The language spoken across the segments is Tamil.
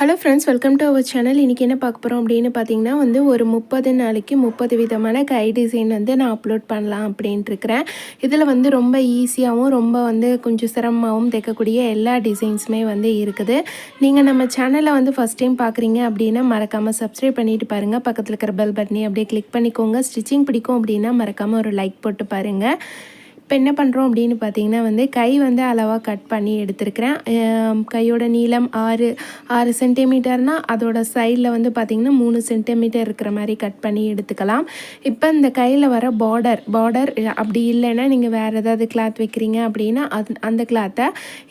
Hello friends welcome to our channel இன்றைக்கி என்ன பார்க்க போகிறோம் அப்படின்னு பார்த்தீங்கன்னா வந்து ஒரு முப்பது நாளைக்கு முப்பது விதமான கை டிசைன் வந்து நான் அப்லோட் பண்ணலாம் அப்படின்ட்டு இருக்கிறேன். இதில் வந்து ரொம்ப ஈஸியாகவும் ரொம்ப வந்து கொஞ்சம் சிரமமாகவும் தைக்கக்கூடிய எல்லா டிசைன்ஸுமே வந்து இருக்குது. நீங்கள் நம்ம சேனலை வந்து ஃபஸ்ட் டைம் பார்க்குறீங்க அப்படின்னா மறக்காமல் சப்ஸ்கிரைப் பண்ணிட்டு பாருங்கள் பக்கத்தில் இருக்கிற பெல் பட்டனி அப்படியே கிளிக் பண்ணிக்கோங்க. ஸ்டிச்சிங் பிடிக்கும் அப்படின்னா மறக்காமல் ஒரு லைக் போட்டு பாருங்கள் இப்போ என்ன பண்ணுறோம் அப்படின்னு பார்த்தீங்கன்னா வந்து கை வந்து அளவாக கட் பண்ணி எடுத்துருக்கிறேன். கையோட நீளம் ஆறு ஆறு சென்டிமீட்டர்னால் அதோட சைடில் வந்து பார்த்திங்கன்னா மூணு சென்டிமீட்டர் இருக்கிற மாதிரி கட் பண்ணி எடுத்துக்கலாம். இப்போ இந்த கையில் வர பார்டர் பார்டர் அப்படி இல்லைன்னா நீங்கள் வேறு ஏதாவது கிளாத் வைக்கிறீங்க அப்படின்னா அது அந்த கிளாத்தை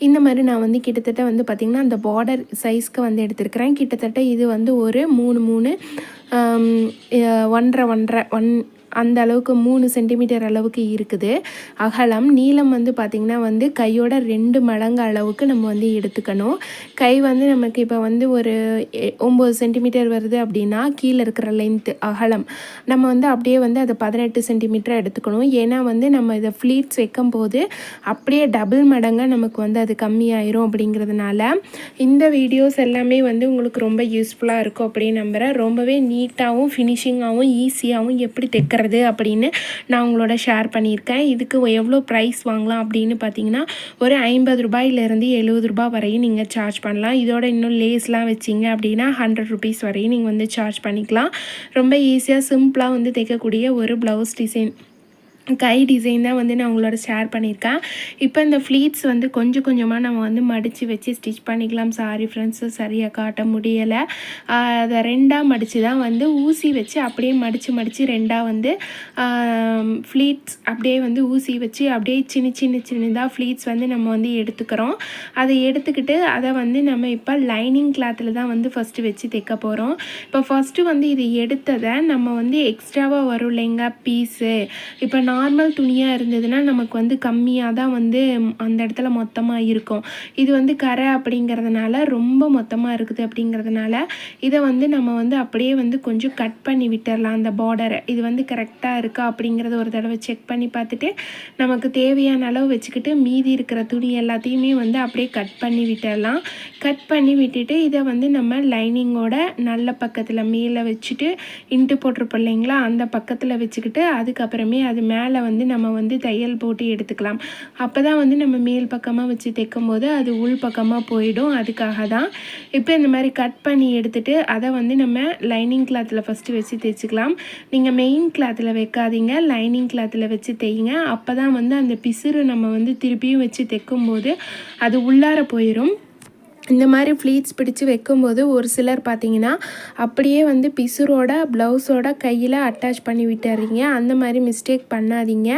இந்த மாதிரி நான் வந்து கிட்டத்தட்ட வந்து பார்த்திங்கன்னா அந்த பார்டர் சைஸ்க்கு வந்து எடுத்துருக்கிறேன். கிட்டத்தட்ட இது வந்து ஒரு மூணு மூணு ஒன்றரை ஒன்றரை ஒன் அந்த அளவுக்கு மூணு சென்டிமீட்டர் அளவுக்கு இருக்குது. அகலம் நீளம் வந்து பார்த்திங்கன்னா வந்து கையோட ரெண்டு மடங்கு அளவுக்கு நம்ம வந்து எடுத்துக்கணும். கை வந்து நமக்கு இப்போ வந்து ஒரு ஒம்பது சென்டிமீட்டர் வருது அப்படின்னா கீழே இருக்கிற லென்த்து அகலம் நம்ம வந்து அப்படியே வந்து அதை பதினெட்டு சென்டிமீட்டராக எடுத்துக்கணும். ஏன்னா வந்து நம்ம இதை ஃப்ளீட்ஸ் வைக்கும் போது அப்படியே டபுள் மடங்காக நமக்கு வந்து அது கம்மியாயிரும் அப்படிங்கிறதுனால இந்த வீடியோஸ் எல்லாமே வந்து உங்களுக்கு ரொம்ப யூஸ்ஃபுல்லாக இருக்கும் அப்படின்னு நம்புகிறேன் ரொம்பவே நீட்டாகவும் ஃபினிஷிங்காகவும் ஈஸியாகவும் எப்படி தைக்கிறது அப்படின்னு நான் உங்களோட ஷேர் பண்ணியிருக்கேன். இதுக்கு எவ்வளோ ப்ரைஸ் வாங்கலாம் அப்படின்னு பார்த்தீங்கன்னா ஒரு ஐம்பது ரூபாயிலேருந்து எழுபது ரூபாய் வரையும் நீங்கள் சார்ஜ் பண்ணலாம். இதோட இன்னும் லேஸ்லாம் வச்சிங்க அப்படின்னா ஹண்ட்ரட் ருபீஸ் வரையும் நீங்கள் வந்து சார்ஜ் பண்ணிக்கலாம். ரொம்ப ஈஸியாக சிம்பிளாக வந்து தைக்கக்கூடிய ஒரு ப்ளவுஸ் டிசைன் கை டிசைன் தான் வந்து நான் உங்களோட ஷேர் பண்ணியிருக்கேன். இப்போ இந்த ஃப்ளீட்ஸ் வந்து கொஞ்சம் கொஞ்சமாக நம்ம வந்து மடித்து வச்சு ஸ்டிச் பண்ணிக்கலாம். சாரி ஃப்ரெண்ட்ஸு சரியாக காட்ட முடியலை. அதை ரெண்டாக மடித்து தான் வந்து ஊசி வச்சு அப்படியே மடித்து மடித்து ரெண்டாக வந்து ஃப்ளீட்ஸ் அப்படியே வந்து ஊசி வச்சு அப்படியே சின்ன சின்ன சின்னதாக ஃப்ளீட்ஸ் வந்து நம்ம வந்து எடுத்துக்கிறோம். அதை எடுத்துக்கிட்டு அதை வந்து நம்ம இப்போ லைனிங் கிளாத்தில் தான் வந்து ஃபஸ்ட்டு வச்சு தைக்க போகிறோம் இப்போ ஃபஸ்ட்டு வந்து இது எடுத்ததை நம்ம வந்து எக்ஸ்ட்ராவாக வரும் இல்லைங்க பீஸு இப்போ நான் நார்மல் துணியாக இருந்ததுன்னா நமக்கு வந்து கம்மியாக தான் வந்து அந்த இடத்துல மொத்தமாக இருக்கும். இது வந்து கரை அப்படிங்கிறதுனால ரொம்ப மொத்தமாக இருக்குது அப்படிங்கிறதுனால இதை வந்து நம்ம வந்து அப்படியே வந்து கொஞ்சம் கட் பண்ணி விட்டுடலாம் அந்த பார்டரை இது வந்து கரெக்டாக இருக்கா அப்படிங்கிறத ஒரு தடவை செக் பண்ணி பார்த்துட்டு நமக்கு தேவையான அளவு வச்சுக்கிட்டு மீதி இருக்கிற துணி எல்லாத்தையுமே வந்து அப்படியே கட் பண்ணி விட்டுடலாம் கட் பண்ணி விட்டுட்டு இதை வந்து நம்ம லைனிங்கோட நல்ல பக்கத்தில் மேலே வச்சுட்டு இன்ட்டு போட்டிருப்போம் இல்லைங்களா? அந்த பக்கத்தில் வச்சுக்கிட்டு அதுக்கப்புறமே அது மேலே மேலே வந்து நம்ம வந்து தையல் போட்டு எடுத்துக்கலாம். அப்போ தான் வந்து நம்ம மேல் பக்கமாக வச்சு தைக்கும் போது அது உள் பக்கமாக போயிடும். அதுக்காக தான் இப்போ இந்த மாதிரி கட் பண்ணி எடுத்துட்டு அதை வந்து நம்ம லைனிங் கிளாத்தில் ஃபஸ்ட்டு வச்சு தைச்சிக்கலாம். நீங்கள் மெயின் கிளாத்தில் வைக்காதீங்க. லைனிங் கிளாத்தில் வச்சு தையுங்க அப்போ தான் வந்து அந்த பிசுறு நம்ம வந்து திருப்பியும் வச்சு தைக்கும்போது அது உள்ளார போயிடும் இந்த மாதிரி ஃப்ளீட்ஸ் பிடிச்சி வைக்கும்போது ஒரு சிலர் பார்த்தீங்கன்னா அப்படியே வந்து பிசுரோட ப்ளவுஸோட கையில் அட்டாச் பண்ணி விட்டுறீங்க. அந்த மாதிரி மிஸ்டேக் பண்ணாதீங்க.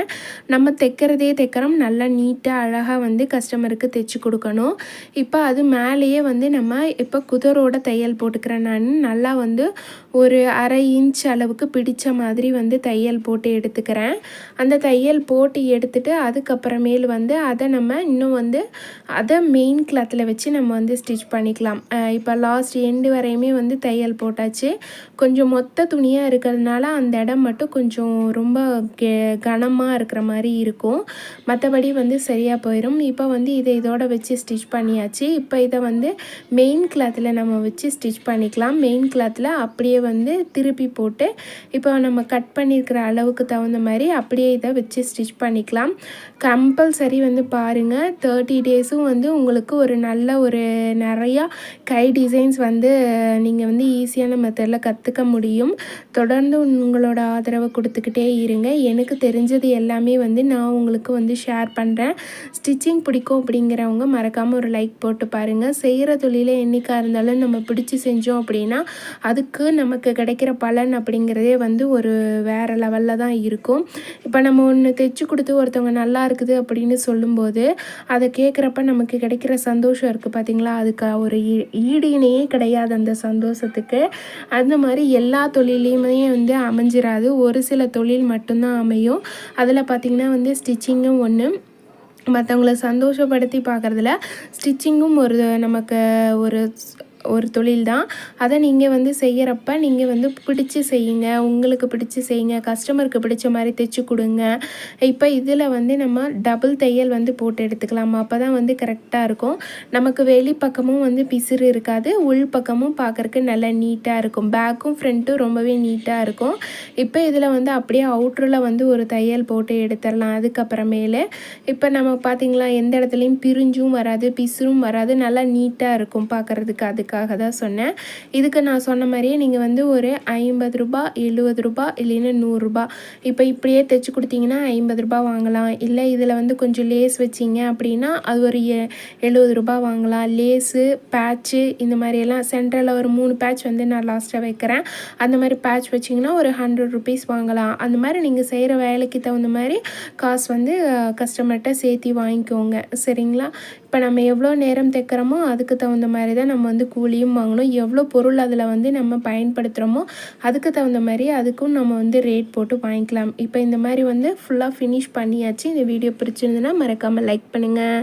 நம்ம தைக்கிறதே தைக்கிறோம். நல்லா நீட்டாக அழகாக வந்து கஸ்டமருக்கு தைச்சி கொடுக்கணும். இப்போ அது மேலேயே வந்து நம்ம இப்போ குதிரோட தையல் போட்டுக்கிறேன் நான். நல்லா வந்து ஒரு அரை இன்ச் அளவுக்கு பிடிச்ச மாதிரி வந்து தையல் போட்டு எடுத்துக்கிறேன். அந்த தையல் போட்டு எடுத்துகிட்டு அதுக்கப்புறமேல் வந்து அதை நம்ம இன்னும் வந்து அதை மெயின் கிளாத்தில் வச்சு நம்ம வந்து ஸ்டிச் பண்ணிக்கலாம். இப்போ லாஸ்ட் எண்டு வரையுமே வந்து தையல் போட்டாச்சு. கொஞ்சம் மொத்த துணியாக இருக்கிறதுனால அந்த இடம் மட்டும் கொஞ்சம் ரொம்ப கெ- கனமாக இருக்கிற மாதிரி இருக்கும். மற்றபடி வந்து சரியாக போயிடும் இப்போ வந்து இதை இதோட வச்சு ஸ்டிச் பண்ணியாச்சு. இப்போ இதை வந்து மெயின் கிளாத்தில் நம்ம வச்சு ஸ்டிச் பண்ணிக்கலாம். மெயின் கிளாத்தில் அப்படியே வந்து திருப்பி போட்டு இப்போ நம்ம கட் பண்ணியிருக்கிற அளவுக்கு தகுந்த மாதிரி அப்படியே இதை வச்சு ஸ்டிச் பண்ணிக்கலாம். கம்பல்சரி வந்து பாருங்கள் தேர்ட்டி டேஸும் வந்து உங்களுக்கு ஒரு நல்ல ஒரு நிறையா கை டிசைன்ஸ் வந்து நீங்கள் வந்து ஈஸியான மெத்தடில் கற்றுக்க முடியும். தொடர்ந்து உங்களோட ஆதரவை கொடுத்துக்கிட்டே இருங்க. எனக்கு தெரிஞ்சது எல்லாமே வந்து நான் உங்களுக்கு வந்து ஷேர் பண்ணுறேன் ஸ்டிச்சிங் பிடிக்கும் அப்படிங்கிறவங்க மறக்காமல் ஒரு லைக் போட்டு பாருங்கள் செய்கிற தொழிலை என்றைக்காக இருந்தாலும் நம்ம பிடிச்சி செஞ்சோம் அப்படின்னா அதுக்கு நமக்கு கிடைக்கிற பலன் அப்படிங்கிறதே வந்து ஒரு வேறு லெவலில் தான் இருக்கும். இப்போ நம்ம ஒன்று தைச்சு கொடுத்து ஒருத்தவங்க நல்லா இருக்குது அப்படின்னு சொல்லும்போது அதை கேட்குறப்ப நமக்கு கிடைக்கிற சந்தோஷம் இருக்குது பார்த்தீங்களா அதுக்கு ஒரு ஈ- ஈடு இணையே கிடையாது அந்த சந்தோஷத்துக்கு. அந்த மாதிரி எல்லா தொழிலையுமே வந்து அமைஞ்சிராது. ஒரு சில தொழில் மட்டும்தான் அமையும். அதில் பார்த்திங்கன்னா வந்து ஸ்டிச்சிங்கும் ஒன்று மற்றவங்கள சந்தோஷப்படுத்தி பார்க்குறதுல ஸ்டிச்சிங்கும் ஒரு நமக்கு ஒரு ஒரு தொழில் தான் அதை நீங்கள் வந்து செய்கிறப்ப நீங்கள் வந்து பிடிச்சி செய்யுங்க. உங்களுக்கு பிடிச்சி செய்யுங்க. கஸ்டமருக்கு பிடிச்ச மாதிரி தைச்சி கொடுங்க. இப்போ இதில் வந்து நம்ம டபுள் தையல் வந்து போட்டு எடுத்துக்கலாம். அப்போ தான் வந்து கரெக்டாக இருக்கும். நமக்கு வெளி பக்கமும் வந்து பிசிறு இருக்காது. உள் பக்கமும் பார்க்குறக்கு நல்லா நீட்டாக இருக்கும். பேக்கும் ஃப்ரண்ட்டும் ரொம்பவே நீட்டாக இருக்கும். இப்போ இதில் வந்து அப்படியே அவுட்ரில் வந்து ஒரு தையல் போட்டு எடுத்துடலாம். அதுக்கப்புறமேலே இப்போ நம்ம பார்த்திங்களா எந்த இடத்துலையும் பிரிஞ்சும் வராது பிசுறும் வராது. நல்லா நீட்டாக இருக்கும் பார்க்குறதுக்கு அதுக்காக தான் சொன்னேன். இதுக்கு நான் சொன்ன மாதிரியே நீங்கள் வந்து ஒரு ஐம்பது ரூபா எழுபது ரூபா இல்லைன்னா நூறுரூபா இப்போ இப்படியே தைச்சி கொடுத்தீங்கன்னா ஐம்பது ரூபா வாங்கலாம். இல்லை இதில் வந்து கொஞ்சம் லேஸ் வச்சிங்க அப்படின்னா அது ஒரு எ எழுபது ரூபா வாங்கலாம். லேஸு பேட்ச்சு இந்த மாதிரியெல்லாம் சென்டரில் ஒரு மூணு பேட்ச் வந்து நான் லாஸ்ட்டாக வைக்கிறேன். அந்த மாதிரி பேட்ச் வச்சிங்கன்னா ஒரு ஹண்ட்ரட் ருபீஸ் வாங்கலாம். அந்த மாதிரி நீங்கள் செய்கிற வேலைக்கு தகுந்த மாதிரி காசு வந்து கஸ்டமர்கிட்ட சேர்த்தி வாங்கிக்கோங்க. சரிங்களா? இப்போ நம்ம எவ்வளோ நேரம் தைக்கிறோமோ அதுக்கு தகுந்த மாதிரி தான் நம்ம வந்து கூலியும் வாங்கணும். எவ்வளோ பொருள் அதில் வந்து நம்ம பயன்படுத்துகிறோமோ அதுக்கு தகுந்த மாதிரி அதுக்கும் நம்ம வந்து ரேட் போட்டு வாங்கிக்கலாம். இப்போ இந்த மாதிரி வந்து ஃபுல்லாக ஃபினிஷ் பண்ணியாச்சு. இந்த வீடியோ பிடிச்சிருந்துன்னா மறக்காமல் லைக் பண்ணுங்கள்